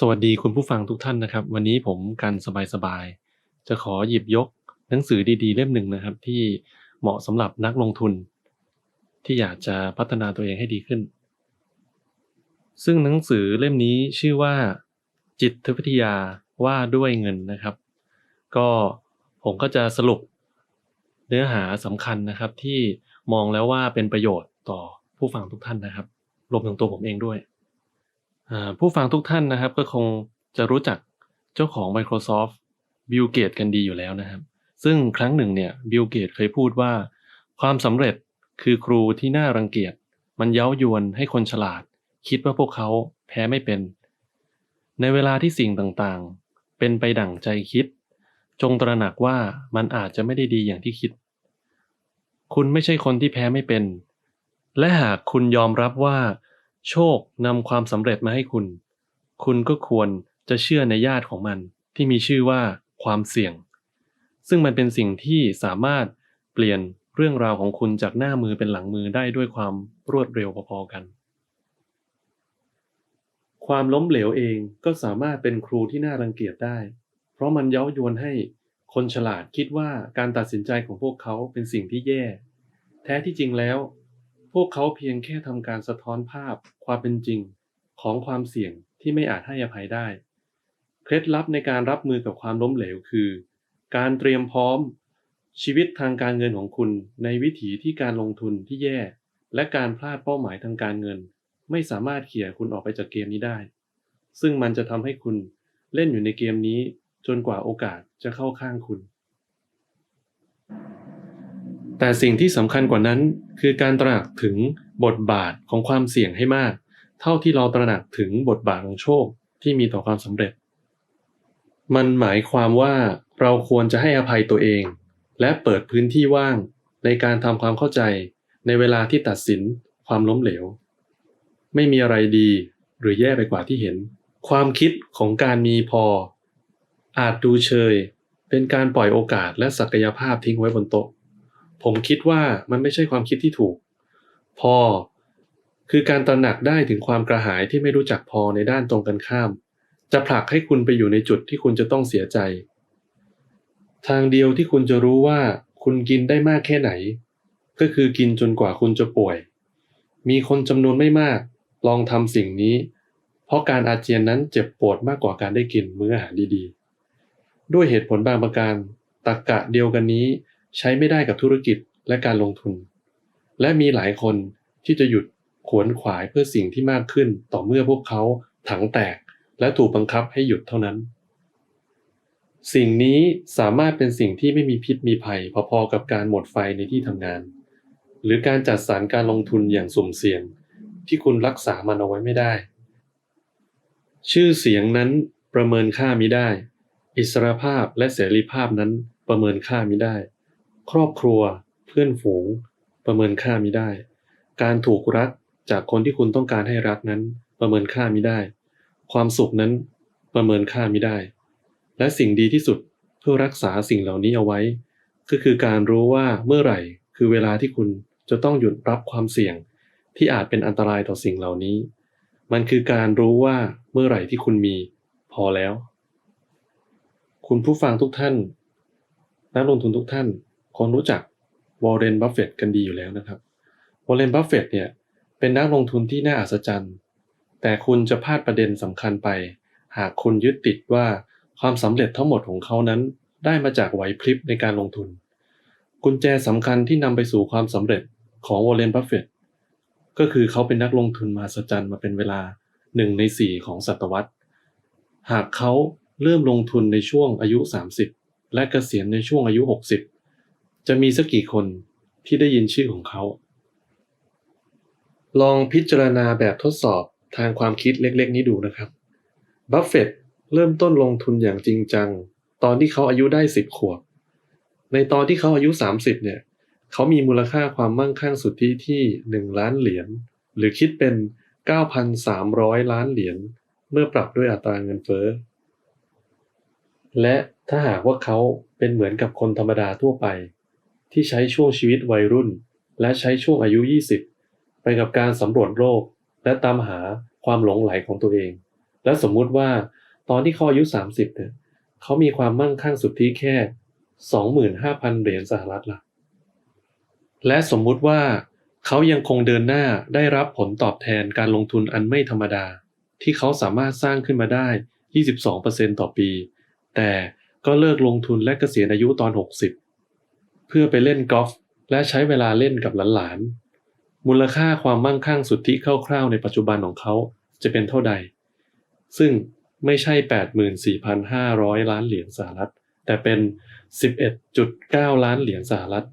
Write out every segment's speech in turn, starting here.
สวัสดีคุณผู้ฟังทุกท่านนะครับ วันนี้ผมกันสบายๆจะขอหยิบยกหนังสือดี ๆ เล่มหนึ่งนะครับ ที่เหมาะสำหรับนักลงทุน ที่อยากจะพัฒนาตัวเองให้ดีขึ้น ซึ่งหนังสือเล่มนี้ชื่อว่า จิตวิทยาว่าด้วยเงินนะครับ ก็ผมก็จะสรุปเนื้อหาสำคัญนะครับ ที่มองแล้วว่าเป็นประโยชน์ต่อผู้ฟังทุกท่านนะครับรวมถึงตัวผมเองด้วย ผู้ฟังทุกท่านนะครับ ก็คงจะรู้จักเจ้าของ Microsoft บิลเกตกันดีอยู่แล้วนะครับ ซึ่งครั้งหนึ่งเนี่ยบิลเกตเคยพูดว่า ความสำเร็จคือครูที่น่ารังเกียจ มันเย้ายวนให้คนฉลาด คิดว่าพวกเขาแพ้ไม่เป็น ในเวลาที่สิ่งต่างๆ เป็นไปดั่งใจคิด จงตระหนักว่ามันอาจจะไม่ได้ดีอย่างที่คิด คุณไม่ใช่คนที่แพ้ไม่เป็น และหากคุณยอมรับว่า โชคนำความสำเร็จมาให้คุณ คุณก็ควรจะเชื่อในญาติของมัน ที่มีชื่อว่าความเสี่ยง ซึ่งมันเป็นสิ่งที่สามารถเปลี่ยนเรื่องราวของคุณจากหน้ามือเป็นหลังมือได้ด้วยความรวดเร็วพอๆกัน ความล้มเหลวเองก็สามารถเป็นครูที่น่ารังเกียจได้ เพราะมันเย้ายวนให้คนฉลาดคิดว่าการตัดสินใจของพวกเขาเป็นสิ่งที่แย่ แท้ที่จริงแล้ว พวกเขาเพียงแค่ทำการสะท้อนภาพความเป็นจริงของความเสี่ยงที่ไม่อาจให้อภัยได้ เคล็ดลับในการรับมือกับความล้มเหลวคือ การเตรียมพร้อมชีวิตทางการเงินของคุณ ในวิถีที่การลงทุนที่แย่ และการพลาดเป้าหมายทางการเงิน ไม่สามารถเขี่ยคุณออกไปจากเกมนี้ได้ ซึ่งมันจะทำให้คุณเล่นอยู่ในเกมนี้จนกว่าโอกาสจะเข้าข้างคุณ แต่สิ่งที่สำคัญกว่านั้น คือการตระหนักถึงบทบาทของความเสี่ยงให้มาก เท่าที่เราตระหนักถึงบทบาทของโชคที่มีต่อความสำเร็จ มันหมายความว่าเราควรจะให้อภัยตัวเอง และเปิดพื้นที่ว่างในการทำความเข้าใจในเวลาที่ตัดสินความล้มเหลว ไม่มีอะไรดีหรือแย่ไปกว่าที่เห็น ความคิดของการมีพอ อาจดูเชย เป็นการปล่อยโอกาสและศักยภาพทิ้งไว้บนโต๊ะ ผมคิดว่ามันไม่ใช่ความคิดที่ถูก พอคือการตระหนักได้ถึงความกระหายที่ไม่รู้จักพอในด้านตรงกันข้าม จะผลักให้คุณไปอยู่ในจุดที่คุณจะต้องเสียใจ ทางเดียวที่คุณจะรู้ว่าคุณกินได้มากแค่ไหน ก็คือกินจนกว่าคุณจะป่วย มีคนจำนวนไม่มาก ลองทำสิ่งนี้ เพราะการอาเจียนนั้นเจ็บปวดมากกว่าการได้กินมื้ออาหารดีๆ ด้วยเหตุผลบางประการตรรกกะเดียวกันนี้ ใช้ไม่ได้กับธุรกิจและการลงทุน และมีหลายคนที่จะหยุดขวนขวายเพื่อสิ่งที่มากขึ้นต่อเมื่อพวกเขาถังแตกและถูกบังคับให้หยุดเท่านั้น สิ่งนี้สามารถเป็นสิ่งที่ไม่มีพิษมีภัยพอๆกับการหมดไฟในที่ทำงาน หรือการจัดสรรการลงทุนอย่างสุ่มเสี่ยง ที่คุณรักษามันเอาไว้ไม่ได้ ชื่อเสียงนั้นประเมินค่ามิได้ อิสรภาพและเสรีภาพนั้นประเมินค่ามิได้ ครอบครัว เพื่อนฝูง ประเมินค่ามิได้ การถูกรักจากคนที่คุณต้องการให้รักนั้น ประเมินค่ามิได้ ความสุขนั้นประเมินค่ามิได้ และสิ่งดีที่สุดเพื่อรักษาสิ่งเหล่านี้เอาไว้ ก็คือการรู้ว่าเมื่อไหร่ คือเวลาที่คุณจะต้องหยุดรับความเสี่ยง ที่อาจเป็นอันตรายต่อสิ่งเหล่านี้ มันคือการรู้ว่าเมื่อไหร่ที่คุณมี พอแล้ว คุณผู้ฟังทุกท่าน นักลงทุนทุกท่าน คงรู้จักวอร์เรนบัฟเฟตกันดีอยู่แล้วนะครับวอร์เรนบัฟเฟตเนี่ยเป็นนักลงทุนที่น่าอัศจรรย์ แต่คุณจะพลาดประเด็นสำคัญไป หากคุณยึดติดว่าความสำเร็จทั้งหมดของเขานั้น ได้มาจากไหวพริบในการลงทุน กุญแจสำคัญที่นำไปสู่ความสำเร็จของวอร์เรนบัฟเฟตก็คือเขาเป็นนักลงทุนมหัศจรรย์มาเป็นเวลาหนึ่งในสี่ของศตวรรษ หากเขาเริ่มลงทุนในช่วงอายุ 30 และเกษียณในช่วงอายุ 60 จะมีสักกี่คนที่ได้ยินชื่อของเขา ลองพิจารณาแบบทดสอบทางความคิดเล็กๆ นี้ดูนะครับ บัฟเฟต์เริ่มต้นลงทุนอย่างจริงจัง ตอนที่เขาอายุได้ 10 ขวบ ในตอนที่เขาอายุ 30 เนี่ย เขามีมูลค่าความมั่งคั่งสุทธิที่ 1 ล้านเหรียญ หรือคิดเป็น 9,300 ล้านเหรียญ เมื่อปรับด้วยอัตราเงินเฟ้อ และถ้าหากว่าเขาเป็นเหมือนกับคนธรรมดาทั่วไป ที่ใช้ช่วงชีวิตวัยรุ่น และใช้ช่วงอายุ 20 ไปกับการสำรวจโลก และตามหาความหลงไหลของตัวเอง และสมมุติว่าตอนที่เขาอายุ 30เนี่ยเขามีความมั่งคั่งสุทธิแค่ 25,000 เหรียญสหรัฐล่ะและสมมุติว่าเขายังคงเดินหน้าได้รับผลตอบแทนการลงทุนอันไม่ธรรมดา ที่เขาสามารถสร้างขึ้นมาได้ 22%ต่อปี แต่ก็เลิกลงทุนและเกษียณอายุตอน 60 เพื่อไปเล่นกอล์ฟและใช้เวลาเล่นกับหลานๆ มูลค่าความมั่งคั่งสุทธิคร่าวๆ ในปัจจุบันของเขาจะเป็นเท่าใด ซึ่งไม่ใช่ 84,500 ล้านเหรียญสหรัฐ แต่เป็น 11.9 ล้านเหรียญสหรัฐ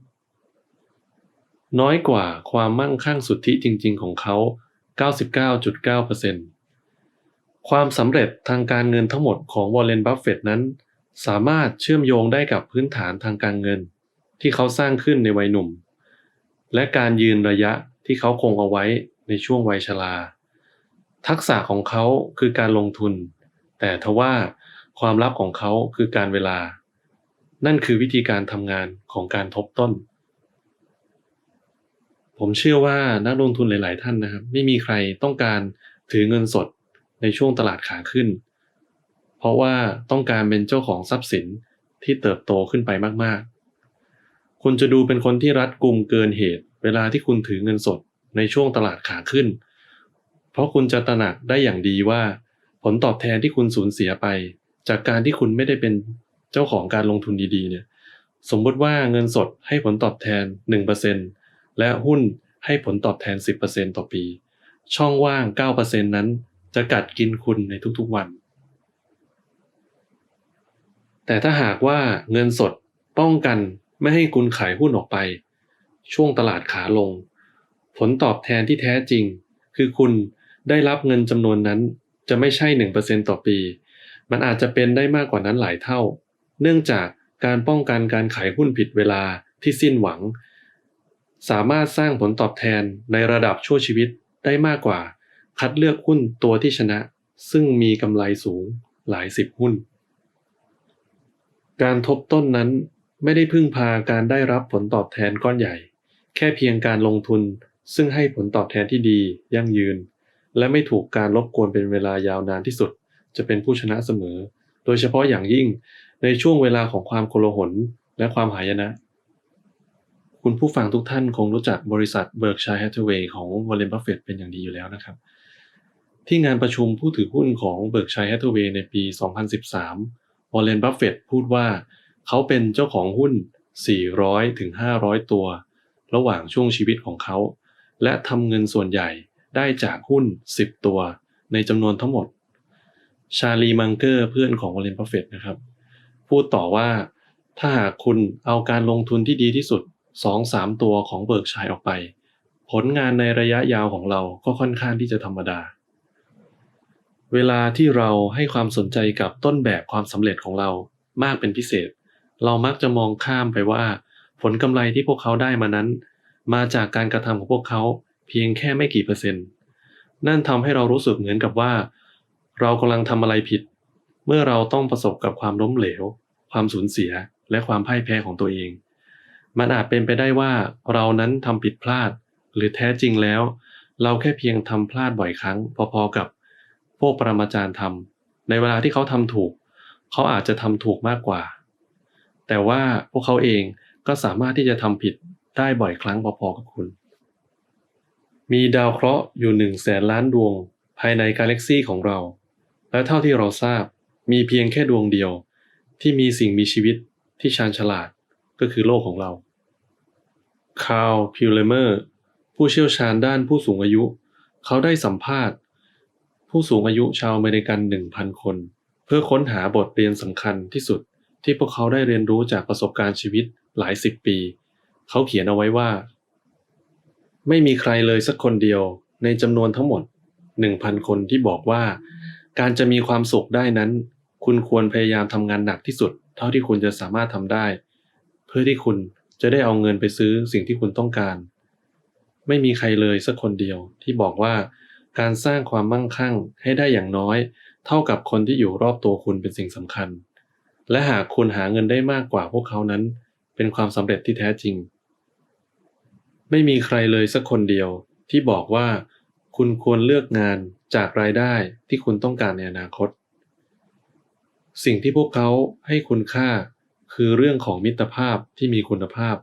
น้อยกว่าความมั่งคั่งสุทธิจริง ๆ ของเขา 99.9%ความสำเร็จทางการเงินทั้งหมดของวอร์เรนบัฟเฟตนั้น สามารถเชื่อมโยงได้กับพื้นฐานทางการเงิน ที่เขาสร้างขึ้นในวัยหนุ่ม และการยืนระยะที่เขาคงเอาไว้ในช่วงวัยชราทักษะของเขาคือการลงทุน แต่ทว่าความลับของเขาคือการเวลา นั่นคือวิธีการทำงานของการทบต้น ผมเชื่อว่านักลงทุนหลาย ๆ ท่านนะครับ ไม่มีใครต้องการถือเงินสดในช่วงตลาดขาขึ้น เพราะว่าต้องการเป็นเจ้าของทรัพย์สินที่เติบโตขึ้นไปมาก ๆ คุณจะดูเป็นคนที่รัดกุมเกินเหตุ เวลาที่คุณถือเงินสดในช่วงตลาดขาขึ้น เพราะคุณจะตระหนักได้อย่างดีว่า ผลตอบแทนที่คุณสูญเสียไป จากการที่คุณไม่ได้เป็นเจ้าของการลงทุนดีๆเนี่ยสมมติว่าเงินสดให้ผลตอบแทน 1%และหุ้นให้ผลตอบแทน 10%ต่อปี ช่องว่าง 9%นั้นจะกัดกินคุณในทุกๆวัน แต่ถ้าหากว่าเงินสดป้องกัน ไม่ให้คุณขายหุ้นออกไป ช่วงตลาดขาลง ผลตอบแทนที่แท้จริง คือคุณได้รับเงินจำนวนนั้นจะไม่ใช่ 1%ต่อปี มันอาจจะเป็นได้มากกว่านั้นหลายเท่า เนื่องจากการป้องกันการขายหุ้นผิดเวลาที่สิ้นหวัง สามารถสร้างผลตอบแทนในระดับชั่วชีวิตได้มากกว่า คัดเลือกหุ้นตัวที่ชนะ ซึ่งมีกำไรสูงหลายสิบหุ้น การทบต้นนั้น ไม่ได้พึ่งพาการได้รับผลตอบแทนก้อนใหญ่ แค่เพียงการลงทุนซึ่งให้ผลตอบแทนที่ดียั่งยืน และไม่ถูกการรบกวนเป็นเวลายาวนานที่สุด จะเป็นผู้ชนะเสมอ โดยเฉพาะอย่างยิ่งในช่วงเวลาของความโกลาหลและความหายนะ คุณผู้ฟังทุกท่านคงรู้จักบริษัทเบิร์กชัยแฮทเวย์ของวอร์เรนบัฟเฟตเป็นอย่างดีอยู่แล้วนะครับ ที่งานประชุมผู้ถือหุ้นของเบิร์กชัยแฮทเวย์ในปี 2013วอร์เรนบัฟเฟตพูดว่า เขาเป็นเจ้าของหุ้น 400ถึง500 ตัว ระหว่างช่วงชีวิตของเขา และทำเงินส่วนใหญ่ได้จากหุ้น 10 ตัว ในจำนวนทั้งหมด ชาลีมังเกอร์เพื่อนของวอร์เรนบัฟเฟตนะครับ พูดต่อว่าถ้าหากคุณเอาการลงทุนที่ดีที่สุด 2-3 ตัวของเบิร์กชัยออกไป ผลงานในระยะยาวของเราก็ค่อนข้างที่จะธรรมดา เวลาที่เราให้ความสนใจกับต้นแบบความสำเร็จของเรามากเป็นพิเศษ เรามักจะมองข้ามไปว่า ผลกำไรที่พวกเขาได้มานั้น มาจากการกระทำของพวกเขาเพียงแค่ไม่กี่เปอร์เซ็นต์ นั่นทำให้เรารู้สึกเหมือนกับว่า เรากำลังทำอะไรผิด เมื่อเราต้องประสบกับความล้มเหลว ความสูญเสียและความพ่ายแพ้ของตัวเอง มันอาจเป็นไปได้ว่าเรานั้นทำผิดพลาด หรือแท้จริงแล้ว เราแค่เพียงทำพลาดบ่อยครั้ง พอๆกับพวกปรมาจารย์ทำในเวลาที่เขาทำถูก เขาอาจจะทำถูกมากกว่า แต่ว่าพวกเขาเองก็สามารถที่จะทำผิดได้บ่อยครั้งพอๆกับคุณ มีดาวเคราะห์อยู่หนึ่งแสนล้านดวงภายในกาแล็กซีของเรา และเท่าที่เราทราบมีเพียงแค่ดวงเดียว ที่มีสิ่งมีชีวิตที่ชาญฉลาดก็คือโลกของเรา คาร์ลพิวเลเมอร์ ผู้เชี่ยวชาญด้านผู้สูงอายุ เขาได้สัมภาษณ์ ผู้สูงอายุชาวอเมริกัน 1,000 คน เพื่อค้นหาบทเรียนสำคัญที่สุด ที่พวกเขาได้เรียนรู้จากประสบการณ์ชีวิตหลายสิบปี เขาเขียนเอาไว้ว่า ไม่มีใครเลยสักคนเดียวในจำนวนทั้งหมด 1,000 คนที่บอกว่า การจะมีความสุขได้นั้น คุณควรพยายามทำงานหนักที่สุด เท่าที่คุณจะสามารถทำได้ เพื่อที่คุณจะได้เอาเงินไปซื้อสิ่งที่คุณต้องการ ไม่มีใครเลยสักคนเดียวที่บอกว่า การสร้างความมั่งคั่งให้ได้อย่างน้อย เท่ากับคนที่อยู่รอบตัวคุณเป็นสิ่งสำคัญ และหากคุณหาเงินได้มากกว่าพวกเขานั้น เป็นความสำเร็จที่แท้จริง ไม่มีใครเลยสักคนเดียวที่บอกว่า คุณควรเลือกงานจากรายได้ที่คุณต้องการในอนาคต สิ่งที่พวกเขาให้คุณค่าคือเรื่องของมิตรภาพที่มีคุณภาพ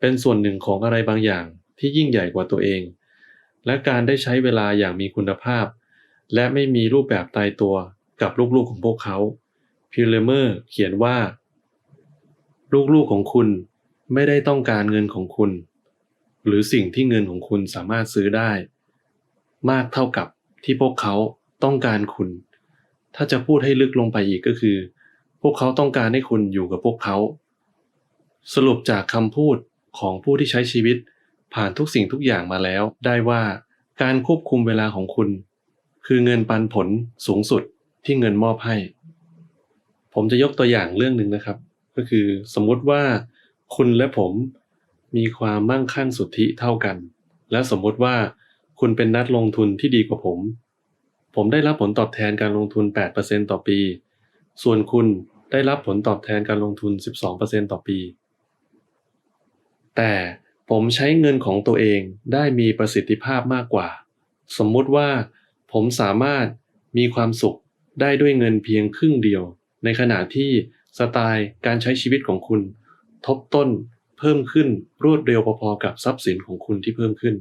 เป็นส่วนหนึ่งของอะไรบางอย่างที่ยิ่งใหญ่กว่าตัวเอง และการได้ใช้เวลาอย่างมีคุณภาพ และไม่มีรูปแบบตายตัวกับลูกๆของพวกเขา พิลเลเมอร์เขียนว่า ลูกๆของคุณไม่ได้ต้องการเงินของคุณ หรือสิ่งที่เงินของคุณสามารถซื้อได้ มากเท่ากับที่พวกเขาต้องการคุณ ถ้าจะพูดให้ลึกลงไปอีกก็คือ พวกเขาต้องการให้คุณอยู่กับพวกเขา สรุปจากคำพูดของผู้ที่ใช้ชีวิตผ่านทุกสิ่งทุกอย่างมาแล้ว ได้ว่าการควบคุมเวลาของคุณ คือเงินปันผลสูงสุดที่เงินมอบให้ ผมจะยกตัวอย่างเรื่องหนึ่งนะครับ ก็คือสมมุติว่าคุณและผมมีความมั่งคั่งสุทธิเท่ากัน และสมมุติว่าคุณเป็นนักลงทุนที่ดีกว่าผม ผมได้รับผลตอบแทนการลงทุน 8%ต่อปี ส่วนคุณได้รับผลตอบแทนการลงทุน 12%ต่อปี แต่ผมใช้เงินของตัวเองได้มีประสิทธิภาพมากกว่า สมมุติว่าผมสามารถมีความสุขได้ด้วยเงินเพียงครึ่งเดียว ในขณะที่สไตล์การใช้ชีวิตของคุณ ทบต้นเพิ่มขึ้นรวดเร็วพอๆกับทรัพย์สินของคุณที่เพิ่มขึ้น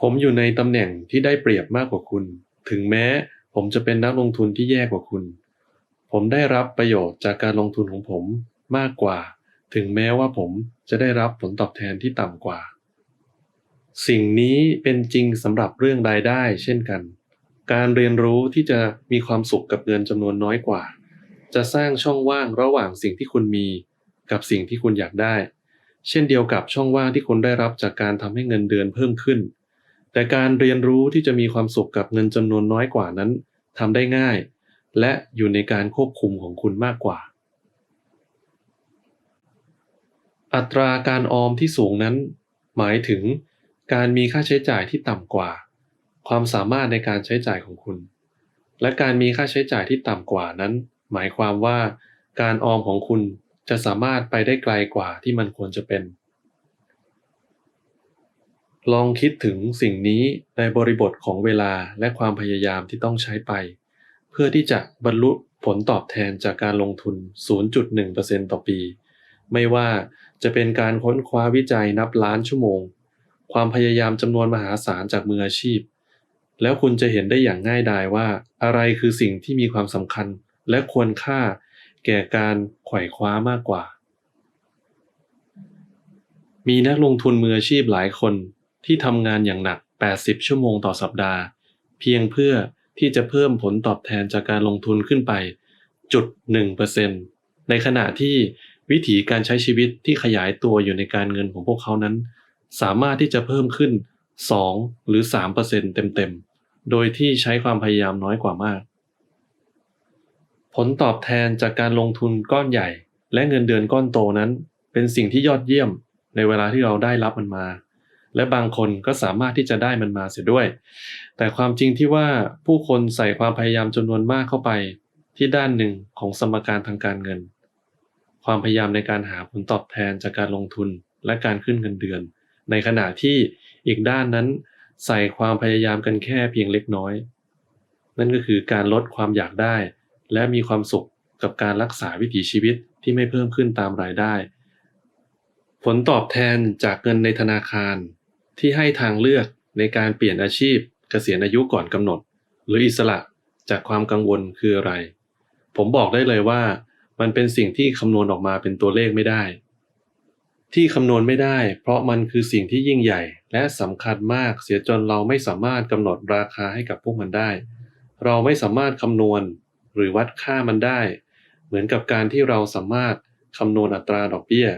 ผมอยู่ในตำแหน่งที่ได้เปรียบมากกว่าคุณ ถึงแม้ผมจะเป็นนักลงทุนที่แย่กว่าคุณ ผมได้รับประโยชน์จากการลงทุนของผมมากกว่า ถึงแม้ว่าผมจะได้รับผลตอบแทนที่ต่ำกว่า สิ่งนี้เป็นจริงสำหรับเรื่องรายได้เช่นกัน การเรียนรู้ที่จะมีความสุขกับเงินจำนวนน้อยกว่า จะสร้างช่องว่างระหว่างสิ่งที่คุณมีกับสิ่งที่คุณอยากได้ เช่นเดียวกับช่องว่างที่คุณได้รับจากการทำให้เงินเดือนเพิ่มขึ้น แต่การเรียนรู้ที่จะมีความสุขกับเงินจำนวนน้อยกว่านั้นทำได้ง่าย และอยู่ในการควบคุมของคุณมากกว่า อัตราการออมที่สูงนั้น หมายถึงการมีค่าใช้จ่ายที่ต่ำกว่า ความสามารถในการใช้จ่ายของคุณ และการมีค่าใช้จ่ายที่ต่ำกว่านั้น หมายความว่า การออมของคุณจะสามารถไปได้ไกลกว่าที่มันควรจะเป็น ลองคิดถึงสิ่งนี้ในบริบทของเวลาและความพยายามที่ต้องใช้ไป เพื่อที่จะบรรลุผลตอบแทนจากการลงทุน 0.1%ต่อปี ไม่ว่าจะเป็นการค้นคว้าวิจัยนับล้านชั่วโมง ความพยายามจำนวนมหาศาลจากมืออาชีพ แล้วคุณจะเห็นได้อย่างง่ายดายว่า อะไรคือสิ่งที่มีความสำคัญ และควรค่าแก่การไขว่คว้ามากกว่า มีนักลงทุนมืออาชีพหลายคนที่ทำงานอย่างหนัก 80 ชั่วโมงต่อสัปดาห์ เพียงเพื่อที่จะเพิ่มผลตอบแทนจากการลงทุนขึ้นไปจุด1%ในขณะที่วิถีการใช้ชีวิตที่ขยายตัวอยู่ในการเงินของพวกเขานั้น สามารถที่จะเพิ่มขึ้น 2 หรือ 3%เต็มๆ โดยที่ใช้ความพยายามน้อยกว่ามาก ผลตอบแทนจากการลงทุนก้อนใหญ่ และเงินเดือนก้อนโตนั้น เป็นสิ่งที่ยอดเยี่ยมในเวลาที่เราได้รับมันมา และบางคนก็สามารถที่จะได้มันมาเสียด้วย แต่ความจริงที่ว่าผู้คนใส่ความพยายามจำนวนมากเข้าไป ที่ด้านหนึ่งของสมการทางการเงิน ความพยายามในการหาผลตอบแทนจากการลงทุนและการขึ้นเงินเดือน ในขณะที่ อีกด้านนั้น ใส่ความพยายามกันแค่เพียงเล็กน้อย นั่นก็คือการลดความอยากได้ และมีความสุขกับการรักษาวิถีชีวิตที่ไม่เพิ่มขึ้นตามรายได้ ผลตอบแทนจากเงินในธนาคาร ที่ให้ทางเลือกในการเปลี่ยนอาชีพเกษียณอายุก่อนกำหนด หรืออิสระจากความกังวลคืออะไร ผมบอกได้เลยว่า มันเป็นสิ่งที่คำนวณออกมาเป็นตัวเลขไม่ได้ ที่คำนวณไม่ได้ เพราะมันคือสิ่งที่ยิ่งใหญ่ และสำคัญมากเสียจนเราไม่สามารถกำหนดราคาให้กับพวกมันได้ เราไม่สามารถคำนวณหรือวัดค่ามันได้ เหมือนกับการที่เราสามารถคำนวณอัตราดอกเบี้ย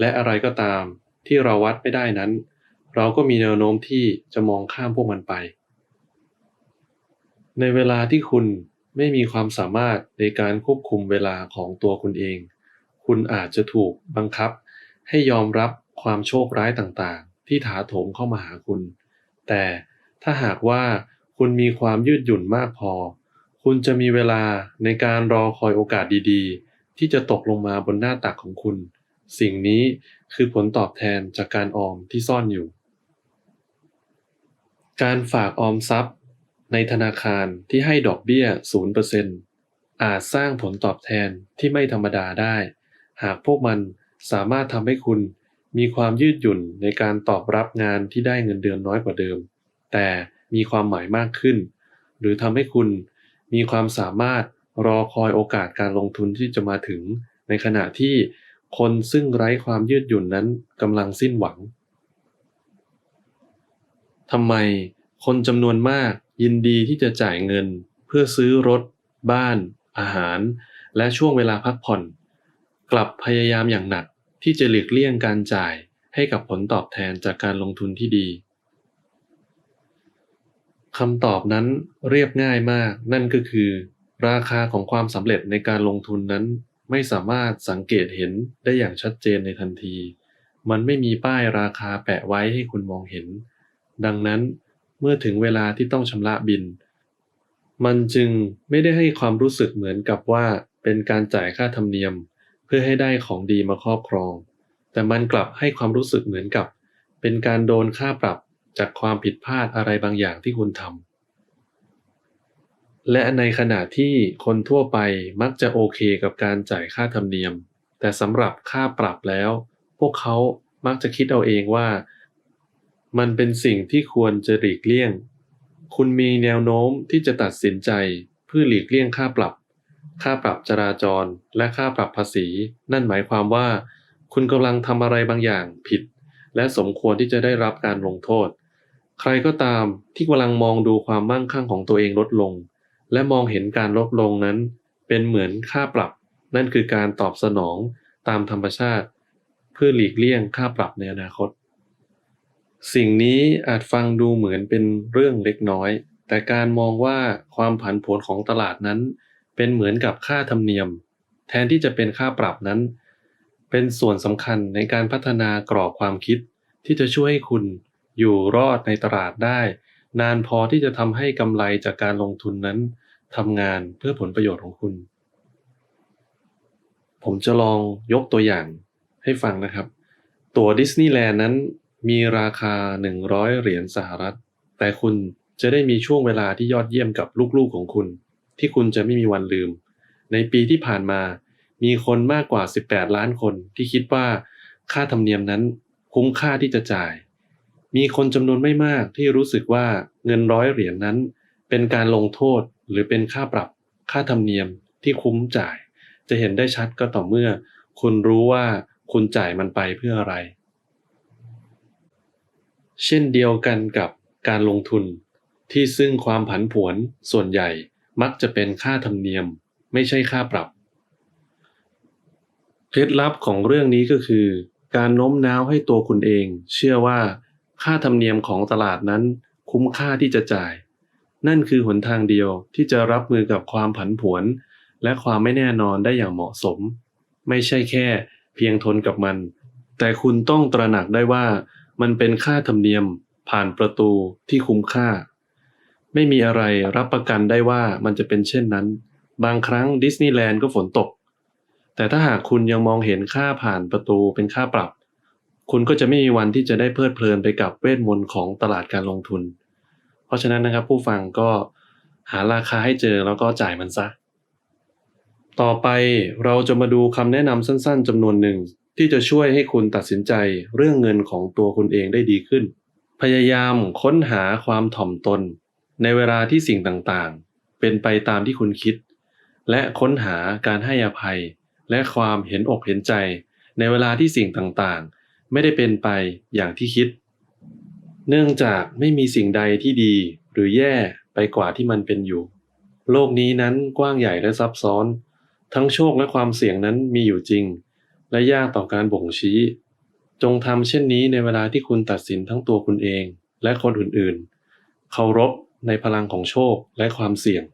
และอะไรก็ตามที่เราวัดไม่ได้นั้น เราก็มีแนวโน้มที่จะมองข้ามพวกมันไป ในเวลาที่คุณไม่มีความสามารถในการควบคุมเวลาของตัวคุณเอง คุณอาจจะถูกบังคับ ให้ยอมรับความโชคร้ายต่างๆ ที่ถาโถมเข้ามาหาคุณ แต่ถ้าหากว่าคุณมีความยืดหยุ่นมากพอ คุณจะมีเวลาในการรอคอยโอกาสดีๆ ที่จะตกลงมาบนหน้าตักของคุณ สิ่งนี้คือผลตอบแทนจากการออมที่ซ่อนอยู่ การฝากออมทรัพย์ ในธนาคารที่ให้ดอกเบี้ย 0%อาจสร้างผลตอบแทนที่ไม่ธรรมดาได้ หากพวกมัน สามารถทำให้คุณมีความยืดหยุ่นในการตอบรับงานที่ได้เงินเดือนน้อยกว่าเดิม แต่มีความหมายมากขึ้น หรือทำให้คุณมีความสามารถรอคอยโอกาสการลงทุนที่จะมาถึง ในขณะที่คนซึ่งไร้ความยืดหยุ่นนั้นกำลังสิ้นหวังทำไมคนจำนวนมากยินดีที่จะจ่ายเงิน เพื่อซื้อรถ บ้าน อาหาร และช่วงเวลาพักผ่อน กลับพยายามอย่างหนัก ที่จะหลีกเลี่ยงการจ่ายให้กับผลตอบแทนจากการลงทุนที่ดีคำตอบนั้นเรียบง่ายมาก นั่นก็คือ ราคาของความสำเร็จในการลงทุนนั้น ไม่สามารถสังเกตเห็นได้อย่างชัดเจนในทันที มันไม่มีป้ายราคาแปะไว้ให้คุณมองเห็น ดังนั้นเมื่อถึงเวลาที่ต้องชำระบิน มันจึงไม่ได้ให้ความรู้สึกเหมือนกับว่าเป็นการจ่ายค่าธรรมเนียม พื่อให้ได้ของดีมาครอบครอง แต่มันกลับให้ความรู้สึกเหมือนกับ เป็นการโดนค่าปรับจากความผิดพลาดอะไรบางอย่างที่คุณทำ และในขณะที่คนทั่วไปมักจะโอเคกับการจ่ายค่าธรรมเนียม แต่สำหรับค่าปรับแล้ว พวกเขามักจะคิดเอาเองว่า มันเป็นสิ่งที่ควรจะหลีกเลี่ยง คุณมีแนวโน้มที่จะตัดสินใจเพื่อหลีกเลี่ยงค่าปรับ ค่าปรับจราจร และค่าปรับภาษี นั่นหมายความว่า คุณกำลังทำอะไรบางอย่างผิด และสมควรที่จะได้รับการลงโทษ ใครก็ตามที่กำลังมองดูความมั่งคั่งของตัวเองลดลง และมองเห็นการลดลงนั้น เป็นเหมือนค่าปรับ นั่นคือการตอบสนองตามธรรมชาติ เพื่อหลีกเลี่ยงค่าปรับในอนาคต สิ่งนี้อาจฟังดูเหมือนเป็นเรื่องเล็กน้อย แต่การมองว่าความผันผวนของตลาดนั้น เป็นเหมือนกับค่าธรรมเนียม แทนที่จะเป็นค่าปรับนั้น เป็นส่วนสำคัญในการพัฒนากรอบความคิด ที่จะช่วยให้คุณอยู่รอดในตลาดได้ นานพอที่จะทำให้กำไรจากการลงทุนนั้นทำงานเพื่อผลประโยชน์ของคุณ ผมจะลองยกตัวอย่างให้ฟังนะครับ ตั๋วดิสนีย์แลนด์นั้นมีราคา 100 เหรียญสหรัฐ แต่คุณจะได้มีช่วงเวลาที่ยอดเยี่ยมกับลูกๆของคุณ ที่คุณจะไม่มีวันลืม ในปีที่ผ่านมา มีคนมากกว่า 18 ล้านคนที่คิดว่าค่าธรรมเนียมนั้นคุ้มค่าที่จะจ่าย มีคนจำนวนไม่มากที่รู้สึกว่าเงินร้อยเหรียญนนั้น เป็นการลงโทษหรือเป็นค่าปรับค่าธรรมเนียมที่คุ้มจ่าย จะเห็นได้ชัดก็ต่อเมื่อ คุณรู้ว่าคุณจ่ายมันไปเพื่ออะไร เช่นเดียวกันกับการลงทุนที่ซึ่งความผันผวนส่วนใหญ่ มักจะเป็นค่าธรรมเนียมไม่ใช่ค่าปรับ เคล็ดลับของเรื่องนี้ก็คือ การโน้มน้าวให้ตัวคุณเอง เชื่อว่าค่าธรรมเนียมของตลาดนั้นคุ้มค่าที่จะจ่าย นั่นคือหนทางเดียวที่จะรับมือกับความผันผวน และความไม่แน่นอนได้อย่างเหมาะสม ไม่ใช่แค่เพียงทนกับมัน แต่คุณต้องตระหนักได้ว่ามันเป็นค่าธรรมเนียมผ่านประตูที่คุ้มค่า ไม่มีอะไรรับประกันได้ว่ามันจะเป็นเช่นนั้น บางครั้งดิสนีย์แลนด์ก็ฝนตก แต่ถ้าหากคุณยังมองเห็นค่าผ่านประตูเป็นค่าปรับ คุณก็จะไม่มีวันที่จะได้เพลิดเพลินไปกับเวทมนต์ของตลาดการลงทุน เพราะฉะนั้นนะครับผู้ฟังก็หาราคาให้เจอแล้วก็จ่ายมันซะ ต่อไปเราจะมาดูคำแนะนำสั้นๆจำนวนหนึ่งที่จะช่วยให้คุณตัดสินใจเรื่องเงินของตัวคุณเองได้ดีขึ้น พยายามค้นหาความถ่อมตน ในเวลาที่สิ่งต่างๆ เป็นไปตามที่คุณคิด และค้นหาการให้อภัย และความเห็นอกเห็นใจ ในเวลาที่สิ่งต่างๆ ไม่ได้เป็นไปอย่างที่คิด เนื่องจากไม่มีสิ่งใดที่ดีหรือแย่ไปกว่าที่มันเป็นอยู่ โลกนี้นั้นกว้างใหญ่และซับซ้อน ทั้งโชคและความเสี่ยงนั้นมีอยู่จริง และยากต่อการบ่งชี้ จงทำเช่นนี้ในเวลาที่คุณตัดสินทั้งตัวคุณเองและคนอื่นๆ เคารพ ในพลังของโชคและความเสี่ยง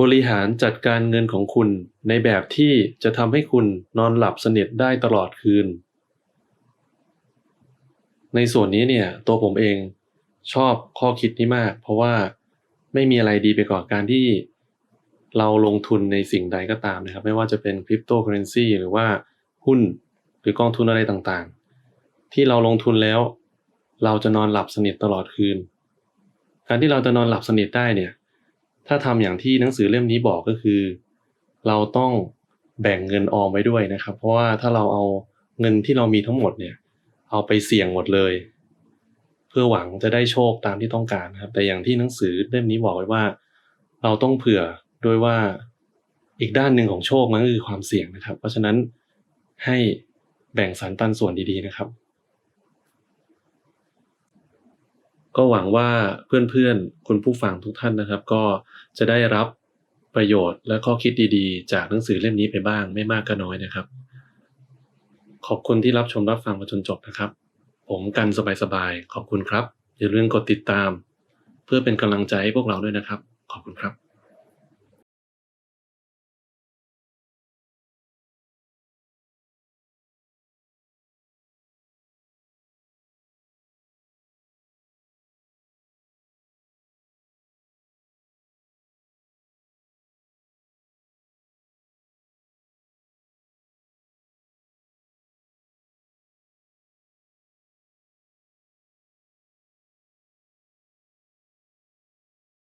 บริหารจัดการเงินของคุณในแบบที่จะทำให้คุณนอนหลับสนิทได้ตลอดคืน ในส่วนนี้เนี่ยตัวผมเองชอบข้อคิดนี้มาก เพราะว่าไม่มีอะไรดีไปกว่าการที่เราลงทุนในสิ่งใดก็ตามนะครับ ไม่ว่าจะเป็นคริปโตเคอเรนซีหรือว่าหุ้นหรือกองทุนอะไรต่างๆ ที่เราลงทุนแล้ว เราจะนอนหลับสนิทตลอดคืน การที่เราจะนอนหลับสนิทได้เนี่ย ถ้าทำอย่างที่หนังสือเล่มนี้บอกก็คือ เราต้องแบ่งเงินออมไว้ด้วยนะครับ เพราะว่าถ้าเราเอาเงินที่เรามีทั้งหมดเนี่ย เอาไปเสี่ยงหมดเลย เพื่อหวังจะได้โชคตามที่ต้องการครับ แต่อย่างที่หนังสือเล่มนี้บอกไว้ว่า เราต้องเผื่อด้วยว่าอีกด้านหนึ่งของโชคมันก็คือความเสี่ยงนะครับ เพราะฉะนั้นให้แบ่งสรรปันส่วนดีๆนะครับ ก็หวังว่าเพื่อนๆคุณผู้ฟังทุกท่านนะครับ ก็จะได้รับประโยชน์และข้อคิดดีๆ จากหนังสือเล่มนี้ไปบ้างไม่มากก็น้อยนะครับ ขอบคุณที่รับชมรับฟังมาจนจบนะครับ ผมกันสบายๆขอบคุณครับอย่าลืมกดติดตาม เพื่อเป็นกำลังใจให้พวกเราด้วยนะครับ ขอบคุณครับ